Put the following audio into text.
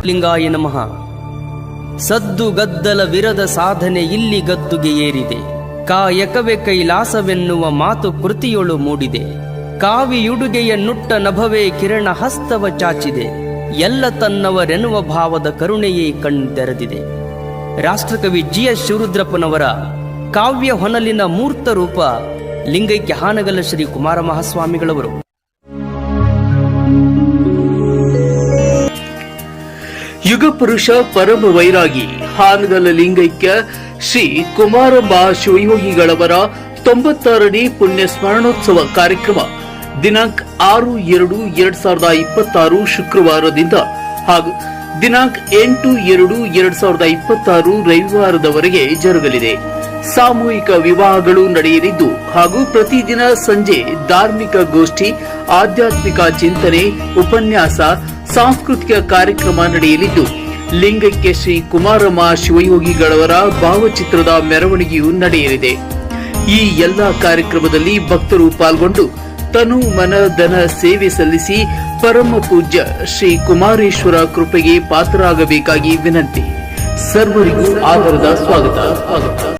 ಗುರುಲಿಂಗಾಯ ನಮಃ. ಸದ್ದು ಗದ್ದಲ ವಿರದ ಸಾಧನೆ ಇಲ್ಲಿ ಗದ್ದುಗೆ ಏರಿದೆ. ಕಾಯಕವೇ ಕೈಲಾಸವೆನ್ನುವ ಮಾತು ಕೃತಿಯೊಳು ಮೂಡಿದೆ. ಕಾವಿಯುಡುಗೆಯ ನುಟ್ಟ ನಭವೇ ಕಿರಣ ಹಸ್ತವ ಚಾಚಿದೆ. ಎಲ್ಲ ತನ್ನವರೆನ್ನುವ ಭಾವದ ಕರುಣೆಯೇ ಕಣ್ತೆರೆದಿದೆ. ರಾಷ್ಟ್ರಕವಿ ಜಿ ಎಸ್ ಶಿವರುದ್ರಪ್ಪನವರ ಕಾವ್ಯ ಹೊನಲಿನ ಮೂರ್ತ ರೂಪ ಲಿಂಗೈಕ್ಯ ಹಾನಗಲ್ಲ ಶ್ರೀ ಕುಮಾರ ಮಹಾಸ್ವಾಮಿಗಳವರು. ಯುಗ ಪುರುಷ ಪರಮ ವೈರಾಗಿ ಹಾನಗಲ ಲಿಂಗೈಕ್ಯ ಶ್ರೀ ಕುಮಾರ ಶಿವಯೋಗಿಗಳವರ ತೊಂಬತ್ತಾರನೇ ಪುಣ್ಯ ಸ್ಮರಣೋತ್ಸವ ಕಾರ್ಯಕ್ರಮ ದಿನಾಂಕ ಆರು ಎರಡು ಎರಡ್ ಸಾವಿರದ ಇಪ್ಪತ್ತಾರು ಶುಕ್ರವಾರದಿಂದ ಹಾಗೂ ದಿನಾಂಕ ಎಂಟು ಎರಡು ಎರಡ್ ಸಾವಿರದ ಇಪ್ಪತ್ತಾರು ರವಿವಾರದವರೆಗೆ ಜರುಗಲಿದೆ. ಸಾಮೂಹಿಕ ವಿವಾಹಗಳು ನಡೆಯಲಿದ್ದು ಹಾಗೂ ಪ್ರತಿದಿನ ಸಂಜೆ ಧಾರ್ಮಿಕ ಗೋಷ್ಠಿ, ಆಧ್ಯಾತ್ಮಿಕ ಚಿಂತನೆ, ಉಪನ್ಯಾಸ ಸಾಂಸ್ಕೃತಿಕ ಕಾರ್ಯಕ್ರಮ ನಡೆಯಲಿದ್ದು ಲಿಂಗಕ್ಕೆ ಶ್ರೀ ಕುಮಾರಮ್ಮ ಶಿವಯೋಗಿಗಳವರ ಭಾವಚಿತ್ರದ ಮೆರವಣಿಗೆಯು ನಡೆಯಲಿದೆ. ಈ ಎಲ್ಲ ಕಾರ್ಯಕ್ರಮದಲ್ಲಿ ಭಕ್ತರು ಪಾಲ್ಗೊಂಡು ತನು ಮನ ಧನ ಸೇವೆ ಸಲ್ಲಿಸಿ ಪರಮ ಪೂಜ್ಯ ಶ್ರೀ ಕುಮಾರೇಶ್ವರ ಕೃಪೆಗೆ ಪಾತ್ರರಾಗಬೇಕಾಗಿ ವಿನಂತಿ. ಸರ್ವರಿಗೂ ಆಧಾರದ ಸ್ವಾಗತ ಸ್ವಾಗತ.